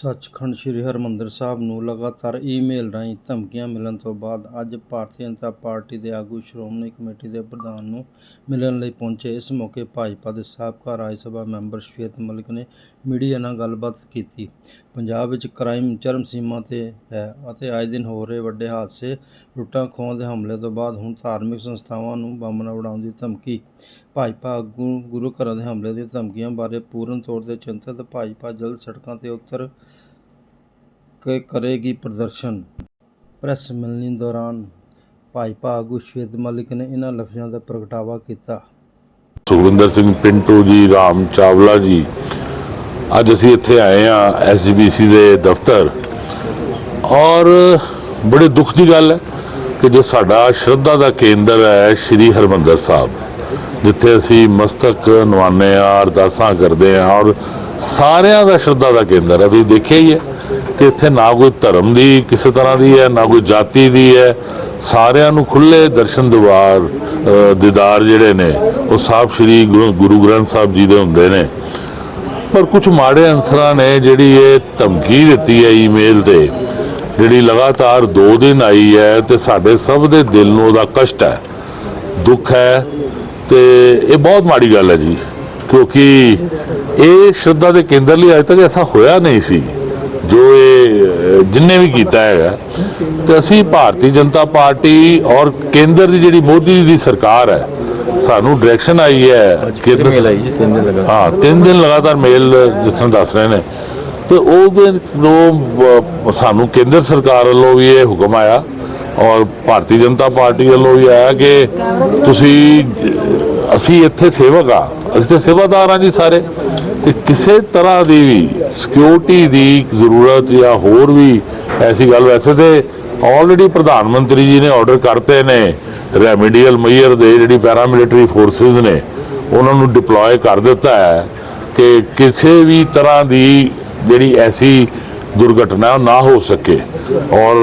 ਸੱਚਖੰਡ ਸ੍ਰੀ ਹਰਿਮੰਦਰ ਸਾਹਿਬ ਨੂੰ ਲਗਾਤਾਰ ਈਮੇਲ ਰਾਹੀਂ ਧਮਕੀਆਂ ਮਿਲਣ ਤੋਂ ਬਾਅਦ ਅੱਜ ਭਾਰਤੀ ਜਨਤਾ ਪਾਰਟੀ ਦੇ ਆਗੂ ਸ਼੍ਰੋਮਣੀ ਕਮੇਟੀ ਦੇ ਪ੍ਰਧਾਨ ਨੂੰ ਮਿਲਣ ਲਈ ਪਹੁੰਚੇ। ਇਸ ਮੌਕੇ ਭਾਜਪਾ ਦੇ ਸਾਬਕਾ ਰਾਜ ਸਭਾ ਮੈਂਬਰ ਸ਼ਵੇਤ ਮਲਿਕ ਨੇ ਮੀਡੀਆ ਨਾਲ ਗੱਲਬਾਤ ਕੀਤੀ। ਪੰਜਾਬ ਵਿੱਚ ਕ੍ਰਾਈਮ ਚਰਮ ਸੀਮਾ ਤੇ ਹੈ ਅਤੇ ਆਏ ਦਿਨ ਹੋ ਰਹੇ ਵੱਡੇ ਹਾਦਸੇ, ਲੁੱਟਾਂ ਖੋਹਾਂ ਦੇ ਹਮਲੇ ਤੋਂ ਬਾਅਦ ਹੁਣ ਧਾਰਮਿਕ ਸੰਸਥਾਵਾਂ ਨੂੰ ਬੰਬ ਨਾਲ ਉਡਾਉਣ ਦੀ ਧਮਕੀ। ਭਾਜਪਾ ਆਗੂ ਗੁਰੂ ਘਰਾਂ ਦੇ ਹਮਲੇ ਦੀਆਂ ਧਮਕੀਆਂ ਬਾਰੇ ਪੂਰਨ ਤੌਰ ਤੇ ਚਿੰਤਤ। ਭਾਜਪਾ ਜਲਦ ਸੜਕਾਂ ਤੇ ਉਤਰ ਕੇ ਕਰੇਗੀ ਪ੍ਰਦਰਸ਼ਨ। ਪ੍ਰੈਸ ਮਿਲਣੀ ਦੌਰਾਨ ਭਾਜਪਾ ਆਗੂ ਸ਼ਵੇਤ ਮਲਿਕ ਨੇ ਇਹਨਾਂ ਲਫ਼ਜ਼ਾਂ ਦਾ ਪ੍ਰਗਟਾਵਾ ਕੀਤਾ। ਸੁਖਵਿੰਦਰ ਸਿੰਘ ਪਿੰਟੂ ਜੀ, ਰਾਮ ਚਾਵਲਾ ਜੀ, ਅੱਜ ਅਸੀਂ ਇੱਥੇ ਆਏ ਆ ਐਸਜੀਬੀਸੀ ਦੇ ਦਫ਼ਤਰ। ਔਰ ਬੜੇ ਦੁੱਖ ਦੀ ਗੱਲ ਹੈ ਕਿ ਜੋ ਸਾਡਾ ਸ਼ਰਧਾ ਦਾ ਕੇਂਦਰ ਹੈ ਸ੍ਰੀ ਹਰਮੰਦਰ ਸਾਹਿਬ, ਜਿੱਥੇ ਅਸੀਂ ਮਸਤਕ, ਨਵਾਨੇ ਆ ਅਰਦਾਸਾਂ ਕਰਦੇ ਆ ਔਰ ਸਾਰਿਆਂ ਦਾ ਸ਼ਰਧਾ ਦਾ ਕੇਂਦਰ ਹੈ। ਤੁਸੀਂ ਦੇਖਿਆ ਹੀ ਹੈ ਕਿ ਇੱਥੇ ਨਾ ਕੋਈ ਧਰਮ ਦੀ ਕਿਸੇ ਤਰ੍ਹਾਂ ਦੀ ਹੈ, ਨਾ ਕੋਈ ਜਾਤੀ ਦੀ ਹੈ। ਸਾਰਿਆਂ ਨੂੰ ਖੁੱਲੇ ਦਰਸ਼ਨ ਦੀਵਾਰ ਦੀਦਾਰ ਜਿਹੜੇ ਨੇ, ਉਹ ਸਾਹਿਬ ਸ੍ਰੀ ਗੁਰੂ ਗ੍ਰੰਥ ਸਾਹਿਬ ਜੀ ਦੇ ਹੁੰਦੇ ਨੇ। ਪਰ ਕੁਝ ਮਾੜੇ ਅਨਸਰਾਂ ਨੇ ਜਿਹੜੀ ਇਹ ਧਮਕੀ ਦਿੱਤੀ ਹੈ ਈਮੇਲ ਤੇ, ਜਿਹੜੀ ਲਗਾਤਾਰ 2 ਦਿਨ ਆਈ ਹੈ ਤੇ ਸਾਡੇ ਸਭ ਦੇ ਦਿਲ ਨੂੰ ਉਹਦਾ ਕਸ਼ਟ ਹੈ, ਦੁੱਖ ਹੈ ਤੇ ਇਹ ਬਹੁਤ ਮਾੜੀ ਗੱਲ ਹੈ ਜੀ। ਕਿਉਂਕਿ ਇਹ ਸ਼ਰਧਾ ਦੇ ਕੇਂਦਰ ਲਈ ਅਜੇ ਤੱਕ ਐਸਾ ਹੋਇਆ ਨਹੀਂ ਸੀ। ਜੋ ਇਹ ਜਿੰਨੇ ਵੀ ਕੀਤਾ ਹੈਗਾ ਤੇ ਅਸੀਂ ਭਾਰਤੀ ਜਨਤਾ ਪਾਰਟੀ ਔਰ ਕੇਂਦਰ ਦੀ ਜਿਹੜੀ ਮੋਦੀ ਦੀ ਸਰਕਾਰ ਹੈ ਸਾਨੂੰ ਡਾਇਰੈਕਸ਼ਨ ਆਈ ਹੈ ਕੇਂਦਰ ਦਿਨ ਹਾਂ ਤਿੰਨ ਦਿਨ ਲਗਾਤਾਰ ਮੇਲ ਜਿਸ ਤਰ੍ਹਾਂ ਦੱਸ ਰਹੇ ਨੇ। ਤੇ ਉਹਦੇ ਨੂੰ ਸਾਨੂੰ ਕੇਂਦਰ ਸਰਕਾਰ ਵੱਲੋਂ ਵੀ ਇਹ ਹੁਕਮ ਆਇਆ ਔਰ ਭਾਰਤੀ ਜਨਤਾ ਪਾਰਟੀ ਵੱਲੋਂ ਵੀ ਆਇਆ ਕਿ ਤੁਸੀਂ ਅਸੀਂ ਇੱਥੇ ਸੇਵਕ ਆ ਅਸੀਂ ਤੇ ਸੇਵਾਦਾਰ ਹਾਂ ਜੀ ਸਾਰੇ। ਕਿ ਕਿਸੇ ਤਰ੍ਹਾਂ ਦੀ ਵੀ ਸਿਕਿਉਰਿਟੀ ਦੀ ਜ਼ਰੂਰਤ ਜਾਂ ਹੋਰ ਵੀ ਐਸੀ ਗੱਲ, ਵੈਸੇ ਤੇ ਆਲਰੇਡੀ ਪ੍ਰਧਾਨ ਮੰਤਰੀ ਜੀ ਨੇ ਆਰਡਰ ਕਰਤੇ ਨੇ ਰੈਮੀਡੀਅਲ ਮੇਅਰ ਦੇ ਜਿਹੜੀ ਪੈਰਾਮਿਲਟਰੀ ਫੋਰਸਸ ਨੇ, ਉਹਨਾਂ ਨੂੰ ਡਿਪਲੋਏ ਕਰ ਦਿੱਤਾ ਹੈ ਕਿ ਕਿਸੇ ਵੀ ਤਰ੍ਹਾਂ ਦੀ ਜਿਹੜੀ ਐਸੀ ਦੁਰਘਟਨਾ ਨਾ ਹੋ ਸਕੇ। ਔਰ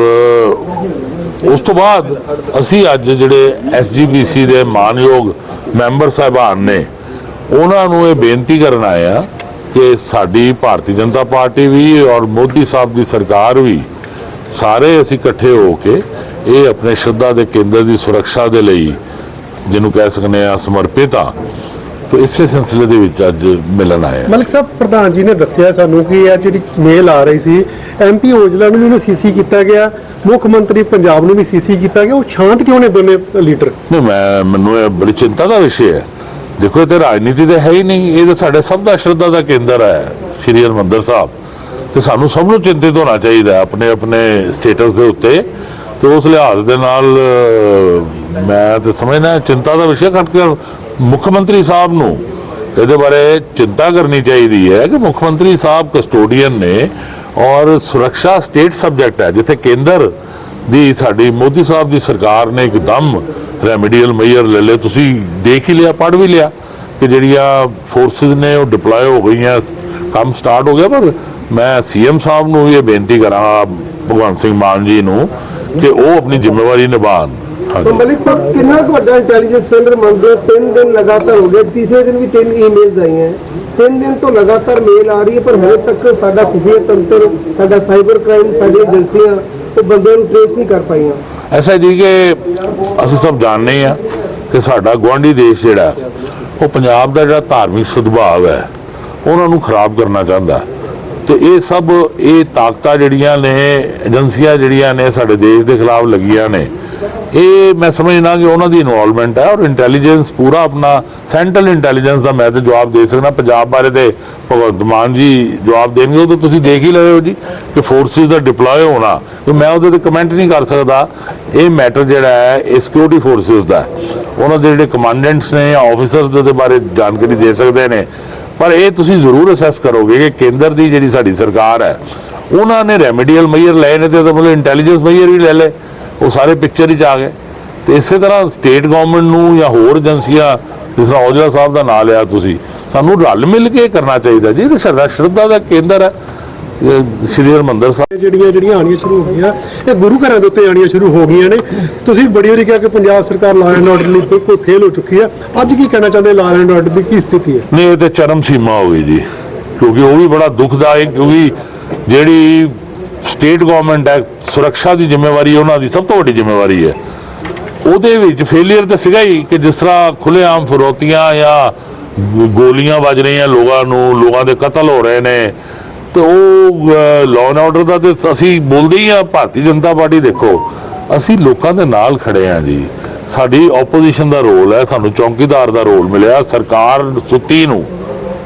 ਉਸ ਤੋਂ ਬਾਅਦ ਅਸੀਂ ਅੱਜ ਜਿਹੜੇ ਐਸਜੀਪੀਸੀ ਦੇ ਮਾਨਯੋਗ ਮੈਂਬਰ ਸਾਹਿਬਾਨ ਨੇ ਉਹਨਾਂ ਨੂੰ ਇਹ ਬੇਨਤੀ ਕਰਨ ਆਏ ਆ ਕਿ ਸਾਡੀ ਭਾਰਤੀ ਜਨਤਾ ਪਾਰਟੀ ਵੀ ਔਰ ਮੋਦੀ ਸਾਹਿਬ ਦੀ ਸਰਕਾਰ ਵੀ ਸਾਰੇ ਅਸੀਂ ਇਕੱਠੇ ਹੋ ਕੇ ਇਹ ਆਪਣੇ ਸ਼ਰਧਾ ਦੇ ਕੇਂਦਰ ਦੀ ਸੁਰੱਖਿਆ ਦੇ ਲਈ ਜਿਹਨੂੰ ਕਹਿ ਸਕਨੇ ਆ ਸਮਰਪਿਤ ਆ ਤੇ ਇਸੇ ਸਿਲਸਿਲੇ ਦੇ ਵਿੱਚ ਅੱਜ ਮਿਲਣ ਆਏ ਆ। ਮਲਿਕ ਸਾਹਿਬ ਪ੍ਰਧਾਨ ਜੀ ਨੇ ਦੱਸਿਆ ਸਾਨੂੰ ਕਿ ਇਹ ਜਿਹੜੀ ਮੇਲ ਆ ਰਹੀ ਸੀ ਐਮਪੀ ਔਜਲਾ ਨੂੰ ਵੀ ਉਹਨੂੰ ਸੀਸੀ ਕੀਤਾ ਗਿਆ ਮੁੱਖ ਮੰਤਰੀ ਪੰਜਾਬ ਨੂੰ ਵੀ ਸੀਸੀ ਕੀਤਾ ਗਿਆ ਉਹ ਸ਼ਾਂਤ ਕਿਉਂ ਨੇ ਦੋਨੇ ਲੀਡਰ? ਨਹੀਂ ਮੈਂ ਮੈਨੂੰ ਇਹ ਬੜੀ ਚਿੰਤਾ ਦਾ ਵਿਸ਼ੇ ਹੈ। ਦੇਖੋ, ਇਹ ਤੇ ਰਾਜਨੀਤੀ ਤੇ ਹੈ ਹੀ ਨਹੀਂ। ਇਹ ਤਾਂ ਸਾਡੇ ਸਭ ਦਾ ਸ਼ਰਧਾ ਦਾ ਕੇਂਦਰ ਹੈ, ਸ਼੍ਰੀ ਹਰਿਮੰਦਰ ਸਾਹਿਬ। ਤੇ ਸਾਨੂੰ ਸਭ ਨੂੰ ਚਿੰਤਿਤ ਹੋਣਾ ਚਾਹੀਦਾ ਆਪਣੇ ਆਪਣੇ ਸਟੇਟਸ ਦੇ ਉੱਤੇ। ਤੇ ਉਸ ਲਿਹਾਜ਼ ਦੇ ਨਾਲ ਮੈਂ ਤੇ ਸਮਝਦਾ ਚਿੰਤਾ ਦਾ ਵਿਸ਼ਾ ਘੱਟ ਕੇ ਮੁੱਖ ਮੰਤਰੀ ਸਾਹਿਬ ਨੂੰ ਇਹਦੇ ਬਾਰੇ ਚਿੰਤਾ ਕਰਨੀ ਚਾਹੀਦੀ ਹੈ ਕਿ ਮੁੱਖ ਮੰਤਰੀ ਸਾਹਿਬ ਕਸਟੋਡੀਅਨ ਨੇ ਔਰ ਸੁਰੱਖਿਆ ਸਟੇਟ ਸਬਜੈਕਟ ਹੈ, ਜਿੱਥੇ ਕੇਂਦਰ ਦੀ ਸਾਡੀ ਮੋਦੀ ਸਾਹਿਬ ਦੀ ਸਰਕਾਰ ਨੇ ਇੱਕਦਮ ਰੈਮੀਡੀਅਲ ਮੇਅਰ ਲੈ ਲਏ ਤੁਸੀਂ ਦੇਖ ਹੀ ਲਿਆ, ਪੜ੍ਹ ਵੀ ਲਿਆ ਕਿ ਜਿਹੜੀਆਂ ਫੋਰਸਸ ਨੇ ਉਹ ਡਿਪਲੋਏ ਹੋ ਗਈਆਂ। ਕੰਮ ਸਟਾਰਟ ਹੋ ਗਿਆ, ਪਰ ਮੈਂ ਸੀਐਮ ਸਾਹਿਬ ਨੂੰ ਇਹ ਬੇਨਤੀ ਕਰਾਂ, ਭਗਵੰਤ ਸਿੰਘ ਮਾਨ ਜੀ ਨੂੰ ਕਿ ਉਹ ਆਪਣੀ ਜ਼ਿੰਮੇਵਾਰੀ ਨਿਭਾਉਣ। ਮਲਿਕ ਸਾਹਿਬ, ਕਿੰਨਾ ਕੁ ਵੱਡਾ ਇੰਟੈਲੀਜੈਂਸ ਕੇਂਦਰ ਮੰਗਦੇ ਹੋ? ਦਿਨ ਲਗਾਤਾਰ ਹੋ ਗਏ, ਤੀਸਰੇ ਦਿਨ ਵੀ ਤਿੰਨ ਈਮੇਲਸ ਆਈਆਂ। ਤਿੰਨ ਦਿਨ ਤੋਂ ਲਗਾਤਾਰ ਮੇਲ ਆ ਰਹੀ ਹੈ, ਪਰ ਹਲੇ ਤੱਕ ਸਾਡਾ ਖੁਫੀਆ ਤੰਤਰ, ਸਾਡਾ ਸਾਈਬਰ ਕ੍ਰਾਈਮ ਸਾਡੀਆਂ ਏਜੰਸੀਆਂ ਉਹ ਬੰਦੇ ਨੂੰ ਟ੍ਰੇਸ ਨਹੀਂ ਕਰ ਪਾਈਆਂ। ਐਸਾ ਜੀ ਕਿ ਅਸੀਂ ਸਭ ਜਾਣਦੇ ਆ ਕਿ ਸਾਡਾ ਗੁਆਂਢੀ ਦੇਸ਼ ਜਿਹੜਾ, ਉਹ ਪੰਜਾਬ ਦਾ ਜਿਹੜਾ ਧਾਰਮਿਕ ਸਦਭਾਵ ਹੈ, ਉਹਨਾਂ ਨੂੰ ਖਰਾਬ ਕਰਨਾ ਚਾਹੁੰਦਾ। ਤੇ ਇਹ ਸਭ ਇਹ ਤਾਕਤਾਂ ਜਿਹੜੀਆਂ ਨੇ, ਏਜੰਸੀਆਂ ਜਿਹੜੀਆਂ ਨੇ ਸਾਡੇ ਦੇਸ਼ ਦੇ ਖਿਲਾਫ ਲੱਗੀਆਂ ਨੇ ਇਹ ਮੈਂ ਸਮਝਦਾ ਕਿ ਉਹਨਾਂ ਦੀ ਇਨਵੋਲਵਮੈਂਟ ਹੈ ਔਰ ਇੰਟੈਲੀਜੈਂਸ ਪੂਰਾ ਆਪਣਾ ਸੈਂਟਰਲ ਇੰਟੈਲੀਜੈਂਸ ਦਾ ਮੈਂ ਤੇ ਜਵਾਬ ਦੇ ਸਕਦਾ। ਪੰਜਾਬ ਬਾਰੇ ਤੇ ਭਗਵੰਤ ਮਾਨ ਜੀ ਜਵਾਬ ਦੇਣਗੇ, ਉਹ ਤਾਂ ਤੁਸੀਂ ਦੇਖ ਹੀ ਲਏ ਹੋ ਜੀ ਕਿ ਫੋਰਸਿਸ ਦਾ ਡਿਪਲੋਏ ਹੋਣਾ। ਮੈਂ ਉਹਦੇ ਤੇ ਕਮੈਂਟ ਨਹੀਂ ਕਰ ਸਕਦਾ। ਇਹ ਮੈਟਰ ਜਿਹੜਾ ਹੈ, ਇਹ ਸਿਕਿਉਰਿਟੀ ਫੋਰਸਿਸ ਦਾ ਉਹਨਾਂ ਦੇ ਜਿਹੜੇ ਕਮਾਂਡੈਂਟਸ ਨੇ ਜਾਂ ਆਫੀਸਰਸ ਦੇ ਉਹਦੇ ਬਾਰੇ ਜਾਣਕਾਰੀ ਦੇ ਸਕਦੇ ਨੇ। ਪਰ ਇਹ ਤੁਸੀਂ ਜ਼ਰੂਰ ਅਸੈਸ ਕਰੋਗੇ ਕਿ ਕੇਂਦਰ ਦੀ ਜਿਹੜੀ ਸਾਡੀ ਸਰਕਾਰ ਹੈ, ਉਹਨਾਂ ਨੇ ਰੈਮੀਡੀਅਲ ਮੇਅਰ ਲਏ ਨੇ ਤੇ ਉਹਦਾ ਮਤਲਬ ਇੰਟੈਲੀਜੈਂਸ ਮੇਅਰ ਵੀ ਲੈ ਲਏ। ਉਹ ਸਾਰੇ ਪਿਕਚਰ ਵਿੱਚ ਆ ਗਏ। ਤੇ ਇਸੇ ਤਰ੍ਹਾਂ ਸਟੇਟ ਗਵਰਨਮੈਂਟ ਨੂੰ ਜਾਂ ਹੋਰ ਏਜੰਸੀਆਂ ਜਿਸ ਤਰ੍ਹਾਂ ਔਜਲਾ ਸਾਹਿਬ ਦਾ ਨਾਂ ਲਿਆ ਤੁਸੀਂ ਸਾਨੂੰ ਰਲ ਮਿਲ ਕੇ ਕਰਨਾ ਚਾਹੀਦਾ ਜੀ। ਇਹ ਸ਼ਰਧਾ ਦਾ ਕੇਂਦਰ ਹੈ। ਸ਼੍ਰੀ ਹਰਿਮੰਦਰ ਸਾਹਿਬ। ਜਿਹੜੀਆਂ ਜਿਹੜੀਆਂ ਆਣੀਆਂ ਸ਼ੁਰੂ ਹੋ ਗਈਆਂ ਇਹ ਗੁਰੂ ਘਰਾਂ ਦੇ ਉੱਤੇ ਆਣੀਆਂ ਸ਼ੁਰੂ ਹੋ ਗਈਆਂ ਨੇ। ਤੁਸੀਂ ਬੜੀ ਵਾਰੀ ਕਿਹਾ ਕਿ ਪੰਜਾਬ ਸਰਕਾਰ ਲਾਅ ਐਂਡ ਆਰਡਰ ਲਈ ਬਿਲਕੁਲ ਫੇਲ ਹੋ ਚੁੱਕੀ ਹੈ। ਅੱਜ ਕੀ ਕਹਿਣਾ ਚਾਹੁੰਦੇ ਲਾਅ ਐਂਡ ਆਰਡਰ ਦੀ ਕੀ ਸਥਿਤੀ ਹੈ? ਨਹੀਂ ਇਹ ਤੇ ਚਰਮ ਸੀਮਾ ਹੋ ਗਈ ਜੀ। ਕਿਉਂਕਿ ਉਹ ਵੀ ਬੜਾ ਦੁਖਦਾਇਕ ਕਿਉਂਕਿ ਜਿਹੜੀ ਸਟੇਟ ਗਵਰਨਮੈਂਟ ਹੈ ਸੁਰੱਖਿਆ ਦੀ ਜ਼ਿੰਮੇਵਾਰੀ ਉਹਨਾਂ ਦੀ ਸਭ ਤੋਂ ਵੱਡੀ ਜ਼ਿੰਮੇਵਾਰੀ ਹੈ। ਉਹਦੇ ਵਿੱਚ ਫੇਲਿਅਰ ਤਾਂ ਸੀਗਾ ਹੀ ਕਿ ਜਿਸ ਤਰ੍ਹਾਂ ਖੁੱਲੇਆਮ ਫਰੋਤੀਆਂ ਜਾਂ ਗੋਲੀਆਂ ਵੱਜ ਰਹੀਆਂ ਲੋਕਾਂ ਨੂੰ, ਲੋਕਾਂ ਦੇ ਕਤਲ ਹੋ ਰਹੇ ਨੇ। ਤੇ ਉਹ ਲਾਅ ਐਂਡ ਆਰਡਰ ਦਾ ਤੇ ਅਸੀਂ ਬੋਲਦੇ ਹੀ ਆ ਭਾਰਤੀ ਜਨਤਾ ਪਾਰਟੀ ਦੇਖੋ, ਅਸੀਂ ਲੋਕਾਂ ਦੇ ਨਾਲ ਖੜੇ ਆ ਜੀ। ਸਾਡੀ ਆਪੋਜੀਸ਼ਨ ਦਾ ਰੋਲ ਹੈ, ਸਾਨੂੰ ਚੌਕੀਦਾਰ ਦਾ ਰੋਲ ਮਿਲਿਆ, ਸਰਕਾਰ ਸੁੱਤੀ ਨੂੰ।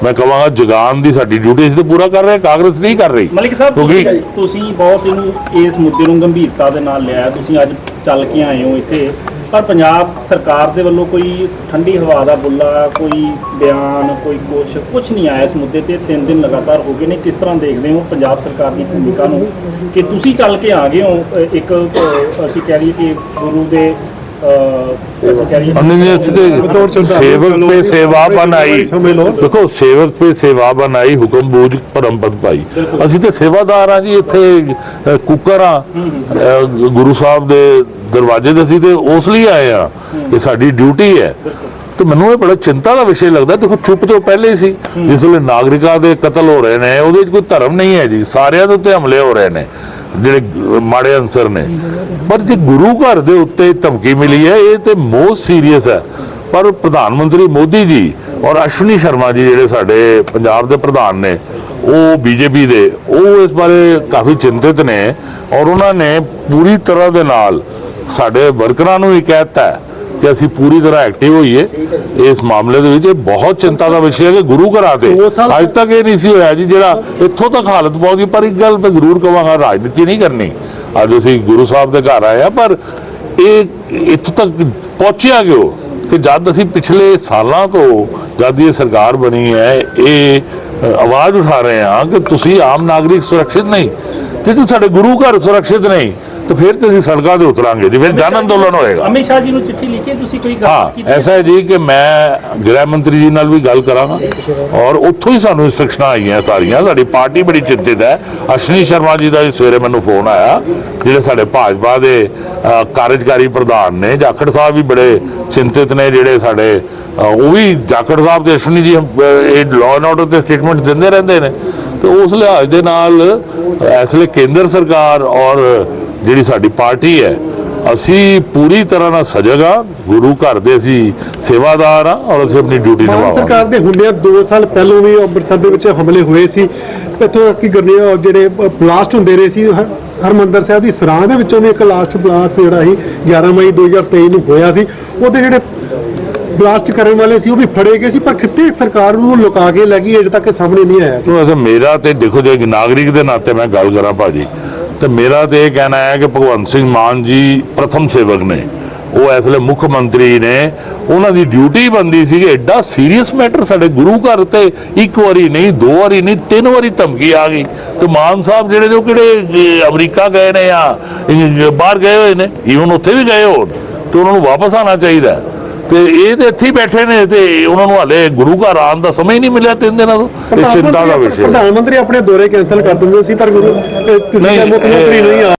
ਮੈਂ ਕਹਾਂਗਾ ਜਗਾਨ ਦੀ ਸਾਡੀ ਡਿਊਟੀ ਅਸੀਂ ਤੇ ਪੂਰਾ ਕਰ ਰਹੇ ਕਾਂਗਰਸ ਨਹੀਂ ਕਰ ਰਹੀ। ਮਲਿਕ ਸਾਹਿਬ ਕਿਉਂਕਿ ਤੁਸੀਂ ਬਹੁਤ ਇਹਨੂੰ ਇਸ ਮੁੱਦੇ ਨੂੰ ਗੰਭੀਰਤਾ ਦੇ ਨਾਲ ਲਿਆ ਤੁਸੀਂ ਅੱਜ ਚੱਲ ਕੇ ਆਏ ਹੋ ਇੱਥੇ। ਪਰ ਪੰਜਾਬ ਸਰਕਾਰ ਦੇ ਵੱਲੋਂ ਕੋਈ ਠੰਡੀ ਹਵਾ ਦਾ ਬੁੱਲਾ ਕੋਈ ਬਿਆਨ ਕੋਈ ਕੁਛ ਕੁਛ ਨਹੀਂ ਆਇਆ ਇਸ ਮੁੱਦੇ ਤੇ। ਤਿੰਨ ਦਿਨ ਲਗਾਤਾਰ ਹੋ ਗਏ ਨੇ। ਕਿਸ ਤਰ੍ਹਾਂ ਦੇਖਦੇ ਹੋ ਪੰਜਾਬ ਸਰਕਾਰ ਦੀ ਭੂਮਿਕਾ ਨੂੰ? ਕਿ ਤੁਸੀਂ ਚੱਲ ਕੇ ਆ ਗਏ ਹੋ ਇੱਕ ਅਸੀਂ ਕਹਿ ਲਈਏ ਕਿ ਗੁਰੂ ਦੇ ਅ, ਅਸੀਂ ਕਹਿ ਲਈਏ हमने नहीं ऐसे बतौर तो श्रद्धा सेवक पे लोग- सेवा बनाई समझ लो। ਦੇਖੋ ਸੇਵਕ पे सेवा बनाई ਹੁਕਮ ਬੂਝ ਪਰਮ ਪਦ ਪਾਈ ਅਸੀਂ ਤੇ ਸੇਵਾਦਾਰ ਆ ਜੀ ਇੱਥੇ ਅ, ਕੁੱਕਰ ਆ ਅ, ਗੁਰੂ ਸਾਹਿਬ ਦੇ ਦਰਵਾਜ਼ੇ ਤੇ ਅਸੀਂ ਤੇ ਉਸ ਲਈ ਆਏ ਆ ਇਹ ਸਾਡੀ ਡਿਊਟੀ ਹੈ ਤੇ ਮੈਨੂੰ ਇਹ ਬੜਾ ਚਿੰਤਾ ਦਾ ਵਿਸ਼ੇ ਲੱਗਦਾ ਦੇਖੋ ਚੁੱਪ ਤੋਂ ਪਹਿਲੇ ਹੀ ਸੀ ਜਿਸ ਵੇਲੇ ਨਾਗਰਿਕਾਂ ਦੇ ਕਤਲ ਹੋ ਰਹੇ ਨੇ ਉਹਦੇ ਵਿੱਚ ਕੋਈ ਧਰਮ ਨਹੀਂ ਹੈ ਜੀ ਸਾਰਿਆਂ ਦੇ ਉੱਤੇ ਹਮਲੇ ਹੋ ਰਹੇ ਨੇ ਜਿਹੜੇ ਮਾੜੇ ਅਨਸਰ ਨੇ। ਪਰ ਜੇ ਗੁਰੂ ਘਰ ਦੇ ਉੱਤੇ ਧਮਕੀ ਮਿਲੀ ਹੈ, ਇਹ ਤੇ ਮੋਸਟ ਸੀਰੀਅਸ ਹੈ। ਪਰ ਪ੍ਰਧਾਨ ਮੰਤਰੀ ਮੋਦੀ ਜੀ ਔਰ ਅਸ਼ਵਨੀ ਸ਼ਰਮਾ ਜੀ ਜਿਹੜੇ ਸਾਡੇ ਪੰਜਾਬ ਦੇ ਪ੍ਰਧਾਨ ਨੇ, ਉਹ ਬੀਜੇਪੀ ਦੇ, ਉਹ ਇਸ ਬਾਰੇ ਕਾਫੀ ਚਿੰਤਿਤ ਨੇ ਔਰ ਉਹਨਾਂ ਨੇ ਪੂਰੀ ਤਰ੍ਹਾਂ ਦੇ ਨਾਲ ਸਾਡੇ ਵਰਕਰਾਂ ਨੂੰ ਵੀ ਕਹਿਤਾ ਹੈ ਕਿ ਅਸੀਂ ਪੂਰੀ ਤਰ੍ਹਾਂ ਐਕਟਿਵ ਹੋਈਏ ਇਸ ਮਾਮਲੇ ਦੇ ਵਿੱਚ ਇਹ ਬਹੁਤ ਚਿੰਤਾ ਦਾ ਵਿਸ਼ਾ ਹੈ ਕਿ ਗੁਰੂ ਘਰਾਂ ਤੇ ਅੱਜ ਤੱਕ ਇਹ ਨਹੀਂ ਸੀ ਹੋਇਆ ਜੀ ਜਿਹੜਾ ਇੱਥੋਂ ਤੱਕ ਹਾਲਤ ਪਹੁੰਚ ਪਰ ਇੱਕ ਗੱਲ ਮੈਂ ਜ਼ਰੂਰ ਕਹਾਂਗਾ ਰਾਜਨੀਤੀ ਨਹੀਂ ਕਰਨੀ। ਅੱਜ ਅਸੀਂ ਗੁਰੂ ਸਾਹਿਬ ਦੇ ਘਰ ਆਏ ਆ ਪਰ ਇਹ ਇੱਥੋਂ ਤੱਕ ਪਹੁੰਚਿਆ ਕਿਉਂ? ਕਿ ਜਦ ਅਸੀਂ ਪਿਛਲੇ ਸਾਲਾਂ ਤੋਂ ਜਦ ਇਹ ਸਰਕਾਰ ਬਣੀ ਹੈ ਇਹ ਆਵਾਜ਼ ਉਠਾ ਰਹੇ ਹਾਂ ਕਿ ਤੁਸੀਂ ਆਮ ਨਾਗਰਿਕ ਸੁਰੱਖਿਅਤ ਨਹੀਂ ਤੇ ਸਾਡੇ ਗੁਰੂ ਘਰ ਸੁਰੱਖਿਅਤ ਨਹੀਂ ਤਾਂ ਫਿਰ ਤੇ ਅਸੀਂ ਸੜਕਾਂ ਤੇ ਉਤਰਾਂਗੇ ਜੀ ਫਿਰ ਜਨ ਅੰਦੋਲਨ ਹੋਏਗਾ। ਅਮਿਤ ਸ਼ਾਹ ਜੀ ਨੂੰ ਚਿੱਠੀ ਲਿਖੀ ਹੈ, ਤੁਸੀਂ ਕੋਈ ਗੱਲ ਹਾਂ ਕੀਤੀ ਐਸਾ ਹੈ ਜੀ ਕਿ ਮੈਂ ਗ੍ਰਹਿ ਮੰਤਰੀ ਜੀ ਨਾਲ ਵੀ ਗੱਲ ਕਰਾਂਗਾ ਔਰ ਉੱਥੋਂ ਹੀ ਸਾਨੂੰ ਇਨਸਟਰਕਸ਼ਨਾਂ ਆਈਆਂ ਸਾਰੀਆਂ। ਸਾਡੀ ਪਾਰਟੀ ਬੜੀ ਚਿੰਤਿਤ ਹੈ। ਅਸ਼ਵਨੀ ਸ਼ਰਮਾ ਜੀ ਦਾ ਵੀ ਸਵੇਰੇ ਮੈਨੂੰ ਫੋਨ ਆਇਆ ਜਿਹੜੇ ਸਾਡੇ ਭਾਜਪਾ ਦੇ ਕਾਰਜਕਾਰੀ ਪ੍ਰਧਾਨ ਨੇ। ਜਾਖੜ ਸਾਹਿਬ ਵੀ ਬੜੇ ਚਿੰਤਿਤ ਨੇ ਜਿਹੜੇ ਸਾਡੇ ਉਹ ਵੀ ਜਾਖੜ ਸਾਹਿਬ ਤੇ ਅਸ਼ਵਨੀ ਜੀ ਇਹ ਲਾਅ ਐਂਡ ਆਰਡਰ ਤੇ ਸਟੇਟਮੈਂਟ ਦਿੰਦੇ ਰਹਿੰਦੇ ਨੇ। ਤੇ ਉਸ ਲਿਹਾਜ਼ ਦੇ ਨਾਲ ਇਸ ਲਈ ਕੇਂਦਰ ਸਰਕਾਰ ਔਰ ਜਿਹੜੀ ਸਾਡੀ ਪਾਰਟੀ ਹੈ ਅਸੀਂ ਪੂਰੀ ਤਰ੍ਹਾਂ ਨਾਲ ਸਜਗ ਆ ਗੁਰੂ ਘਰ ਦੇ ਅਸੀਂ ਸੇਵਾਦਾਰ ਆ ਔਰ ਅਸੀਂ ਆਪਣੀ ਡਿਊਟੀ ਨਿਭਾਵਾਂਗੇ। ਸਰਕਾਰ ਦੇ ਹੁੰਦਿਆਂ 2 ਸਾਲ ਪਹਿਲਾਂ ਵੀ ਅੰਮ੍ਰਿਤਸਰ ਦੇ ਵਿੱਚ ਹਮਲੇ ਹੋਏ ਸੀ। ਇੱਥੋਂ ਤੱਕ ਕਿ ਗਰਨੇ ਜਿਹੜੇ ਬਲਾਸਟ ਹੁੰਦੇ ਰਹੇ ਸੀ ਹਰ- ਹਰਮੰਦਰ ਸਾਹਿਬ ਦੀ ਸਰਾਂ ਦੇ ਵਿੱਚੋਂ ਵੀ ਇੱਕ ਲਾਸਟ ਬਲਾਸਟ ਜਿਹੜਾ ਸੀ 11 ਮਈ 2023 ਨੂੰ ਹੋਇਆ ਸੀ। ਉਹਦੇ ਜਿਹੜੇ ਬਲਾਸਟ ਕਰਨ ਵਾਲੇ ਸੀ ਉਹ ਵੀ ਫੜੇ ਗਏ ਸੀ ਪਰ ਕਿਤੇ ਸਰਕਾਰ ਨੂੰ ਲੁਕਾ ਕੇ ਲੈ ਗਈ ਅਜੇ ਤੱਕ ਸਾਹਮਣੇ ਨਹੀਂ ਆਇਆ। ਮੇਰਾ ਤੇ ਦੇਖੋ ਜੇ ਇੱਕ ਨਾਗਰਿਕ ਦੇ ਨਾਤੇ ਮੈਂ ਗੱਲ ਕਰਾਂ ਭਾਜੀ ਤੇ ਮੇਰਾ ਤੇ ਇਹ ਕਹਿਣਾ ਹੈ ਕਿ ਭਗਵੰਤ ਸਿੰਘ ਮਾਨ ਜੀ ਪ੍ਰਥਮ ਸੇਵਕ ਨੇ। ਉਹ ਇਸ ਲਈ ਮੁੱਖ ਮੰਤਰੀ ਨੇ। ਉਹਨਾਂ ਦੀ ਡਿਊਟੀ ਬੰਦੀ ਸੀ ਕਿ ਐਡਾ ਸੀਰੀਅਸ ਮੈਟਰ ਸਾਡੇ ਗੁਰੂ ਘਰ ਤੇ ਇੱਕ ਵਾਰੀ ਨਹੀਂ, ਦੋ ਵਾਰੀ ਨਹੀਂ, ਤਿੰਨ ਵਾਰੀ ਧਮਕੀ ਆ ਗਈ। ਤੇ ਮਾਨ ਸਾਹਿਬ ਜਿਹੜੇ ਨੇ ਉਹ ਕਿਹੜੇ ਅਮਰੀਕਾ ਗਏ ਨੇ ਜਾਂ ਬਾਹਰ ਗਏ ਹੋਏ ਨੇ? ਈਵਨ ਉੱਥੇ ਵੀ ਗਏ ਹੋਣ। ਤੇ ਉਹਨਾਂ ਨੂੰ ਵਾਪਸ ਆਉਣਾ ਚਾਹੀਦਾ ਤੇ ਇਹ ਤੇ ਇੱਥੇ ਹੀ ਬੈਠੇ ਨੇ ਤੇ ਉਹਨਾਂ ਨੂੰ ਹਲੇ ਗੁਰੂ ਘਰ ਆਉਣ ਦਾ ਸਮਾਂ ਹੀ ਨਹੀਂ ਮਿਲਿਆ ਤਿੰਨ ਦਿਨਾਂ ਤੋਂ। ਇਹ ਚਿੰਤਾ ਦਾ ਵਿਸ਼ਾ ਹੈ। ਪ੍ਰਧਾਨ ਮੰਤਰੀ ਆਪਣੇ ਦੌਰੇ ਕੈਨਸਲ ਕਰ ਦਿੰਦੇ ਸੀ ਪਰ ਗੁਰੂ- ਤੁਸੀਂ ਮੁੱਖ ਮੰਤਰੀ ਨਹੀਂ ਆ